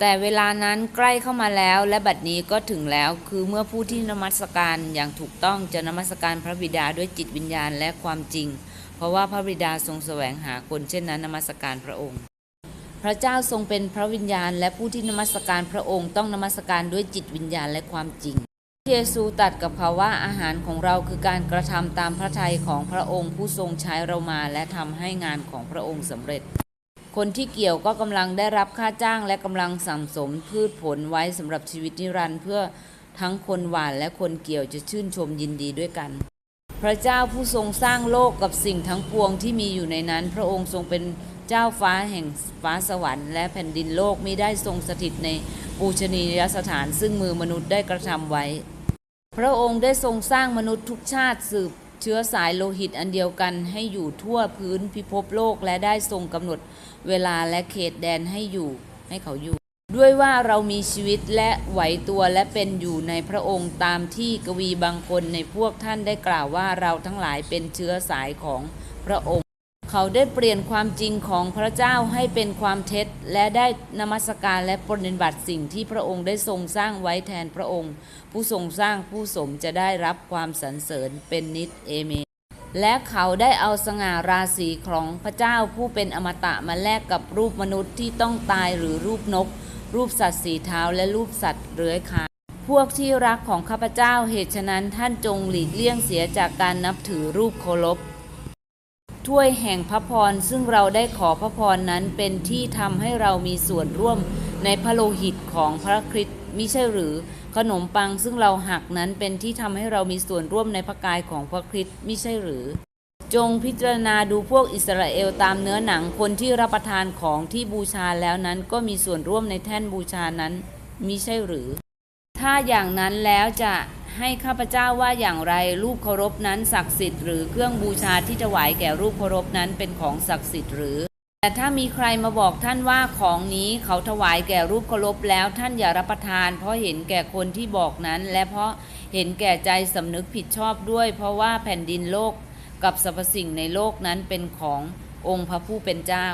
แต่เวลานั้นใกล้เข้ามาแล้ว และบัดนี้ก็ถึงแล้วคือเมื่อผู้ที่นมัสการอย่างถูกต้องจะนมัสการพระบิดาด้วยจิตวิญญาณและความจริง เพราะว่าพระบิดาทรงแสวงหาคนเช่นนั้นนมัสการพระองค์ พระเจ้าทรงเป็นพระวิญญาณ และผู้ที่นมัสการพระองค์ต้องนมัสการด้วยจิตวิญญาณและความจริงเยซูตรัสกับเขาว่าอาหารของเราคือการกระทำตามพระทัยของพระองค์ผู้ทรงใช้เรามาและทำให้งานของพระองค์สำเร็จ คนที่เกี่ยวก็กำลังได้รับค่าจ้างและกำลังสั่งสมพืชผลไว้สำหรับชีวิตนิรันดร์เพื่อทั้งคนหวานและคนเกี่ยวจะชื่นชมยินดีด้วยกัน พระเจ้าผู้ทรงสร้างโลกกับสิ่งทั้งปวงที่มีอยู่ในนั้น พระองค์ทรงเป็นเจ้าฟ้าแห่งฟ้าสวรรค์และแผ่นดินโลกมิได้ทรงสถิตในปูชนียสถานซึ่งมือมนุษย์ได้กระทำไว้ พระองค์ได้ทรงสร้างมนุษย์ทุกชาติสืบ เชื้อสายโลหิตอันเดียวกันให้อยู่ทั่วพื้นพิภพโลกและได้ทรงกำหนดเวลาและเขตแดนให้อยู่ให้เขาอยู่ ด้วยว่าเรามีชีวิตและไหวตัวและเป็นอยู่ในพระองค์ตามที่กวีบางคนในพวกท่านได้กล่าวว่าเราทั้งหลายเป็นเชื้อสายของพระองค์ เขาได้เปลี่ยนความจริงของพระเจ้าให้เป็นความเท็จ และได้นมัสการและปฏิบัติสิ่งที่พระองค์ได้ทรงสร้างไว้แทนพระองค์ ผู้ทรงสร้างผู้สมจะได้รับความสรรเสริญเป็นนิจเอเมนและเขาได้เอาสง่าราศีของพระเจ้าผู้เป็นอมตะมาแลกกับรูปมนุษย์ที่ต้องตายหรือรูปนก รูปสัตว์สีเท้าและรูปสัตว์เลื้อยคานพวกที่รักของข้าพเจ้าเหตุฉะนั้นท่านจงหลีกเลี่ยงเสียจากการนับถือรูปเคารพ ถ้วยแห่งพระพรซึ่งเราได้ขอพระพรนั้นเป็นที่ทำให้เรามีส่วนร่วมในพระโลหิตของพระคริสต์มิใช่หรือ ขนมปังซึ่งเราหักนั้นเป็นที่ทำให้เรามีส่วนร่วมในพระกายของพระคริสต์มิใช่หรือ จงพิจารณาดูพวกอิสราเอลตามเนื้อหนังคนที่รับประทานของที่บูชาแล้วนั้นก็มีส่วนร่วมในแท่นบูชานั้นมิใช่หรือ ถ้าอย่างนั้นแล้วจะ ให้ข้าพเจ้าว่าอย่างไรรูปเคารพนั้นศักดิ์สิทธิ์หรือเครื่องบูชาที่ถวายแก่รูปเคารพนั้นเป็นของศักดิ์สิทธิ์หรือ แต่ถ้ามีใครมาบอกท่านว่าของนี้เขาถวายแก่รูปเคารพแล้วท่านอย่ารับประทาน เพราะเห็นแก่คนที่บอกนั้น และเพราะเห็นแก่ใจสำนึกผิดชอบด้วย เพราะว่าแผ่นดินโลกกับสรรพสิ่งในโลกนั้นเป็นขององค์พระผู้เป็นเจ้า